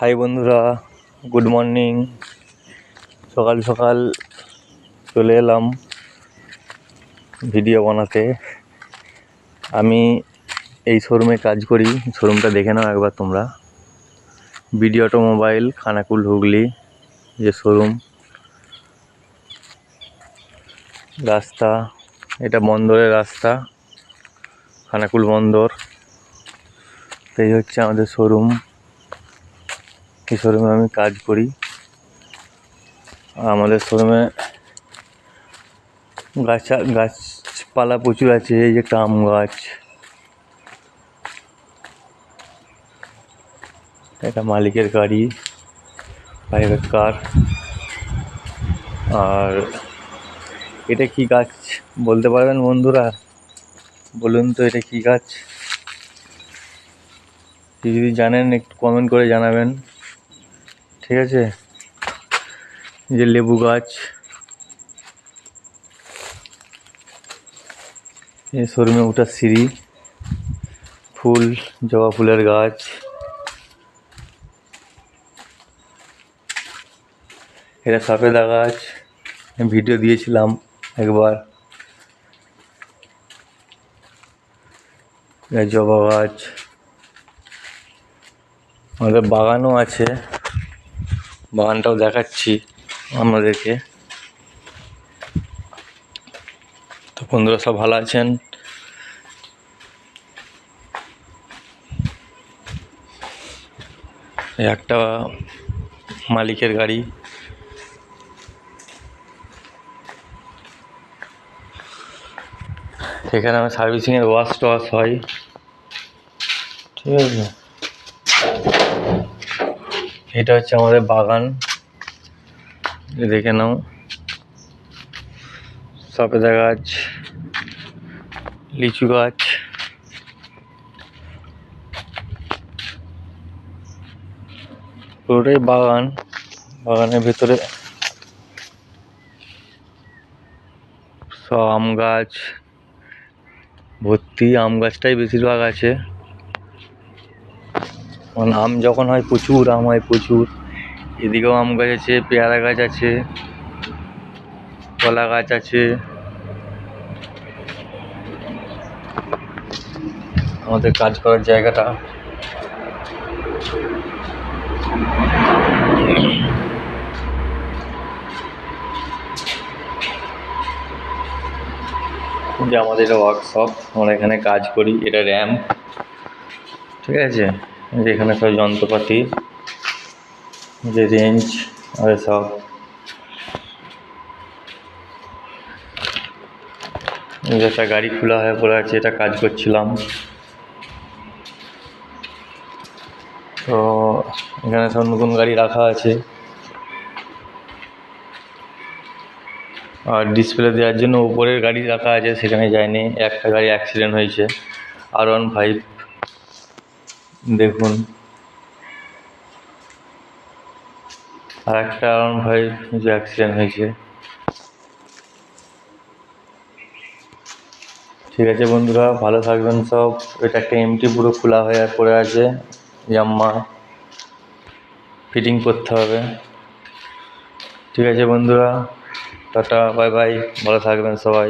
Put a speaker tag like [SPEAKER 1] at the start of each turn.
[SPEAKER 1] High বন্ধুরা good morning সকাল সকাল চলে এলাম ভিডিও বানাতে। আমি এই শোরুমে কাজ করি শোরুমটা দেখে নাও একবার তোমরা। বিডি অটোমোবাইল খানাকুল হুগলি, যে শোরুম রাস্তা, এটা বন্দরের রাস্তা, খানাকুল বন্দর। এই হচ্ছে আমাদের শোরুম এই শোরুমে আমি কাজ করি। আমাদের শোরুমে গাছ, গাছপালা প্রচুর আছে, এই যে একটা আম গাছ। এটা মালিকের গাড়ি প্রাইভেট কার আর এটা কি গাছ বলতে পারবেন বন্ধুরা? বলুন তো এটা কি গাছ? যদি জানেন একটু কমেন্ট করে জানাবেন। ঠিক আছে? যে লেবু গাছ। শোরুমে ওঠার সিঁড়ি, ফুল, জবা ফুলের গাছ। এটা সফেদা গাছ। ভিডিও দিয়েছিলাম একবার। জবা গাছ। আমাদের বাগানও আছে। বাগানটাও দেখাচ্ছি আমাদেরকে তো বন্ধুরা সব ভালো আছেন? একটা মালিকের গাড়ি। এখানে আমার সার্ভিসিংয়ের ওয়াশ টোয়াশ হয়। ঠিক আছে? এটা হচ্ছে আমাদের বাগান। দেখে নাও। সপেদা গাছ, লিচু গাছ। পুরোটাই বাগান। বাগানের ভেতরে সব আম গাছ, ভর্তি আম গাছটাই বেশিরভাগ আছে। কারণ আম যখন হয় প্রচুর, আম হয় প্রচুর। এদিকেও আম গাছ আছে, পেয়ারা গাছ আছে, কলা গাছ আছে। আমাদের কাজ করার জায়গাটা। যে আমাদের ওয়ার্কশপ আমরা এখানে কাজ করি, এটা র্যাম ঠিক আছে? এই যে এখানে সব যন্ত্রপাতি, যে রেঞ্জ আর সব। একটা গাড়ি খোলা হয়ে পড়ে আছে, এটা কাজ করছিলাম। তো এখানে সব নতুন গাড়ি রাখা আছে। আর ডিসপ্লে দেওয়ার জন্য উপরের গাড়ি রাখা আছে, সেখানে যায়নি একটা গাড়ি অ্যাক্সিডেন্ট হয়েছে। আর ওয়ান ফাইভ দেখুন। আর একটা আর ভাই যে অ্যাক্সিডেন্ট হয়েছে। ঠিক আছে বন্ধুরা, ভালো থাকবেন সব। এটা একটা এমটি পুরো খোলা হয়ে পড়ে আছে জাম্মা ফিটিং করতে হবে। ঠিক আছে বন্ধুরা, টাটা বাই বাই ভালো থাকবেন সবাই।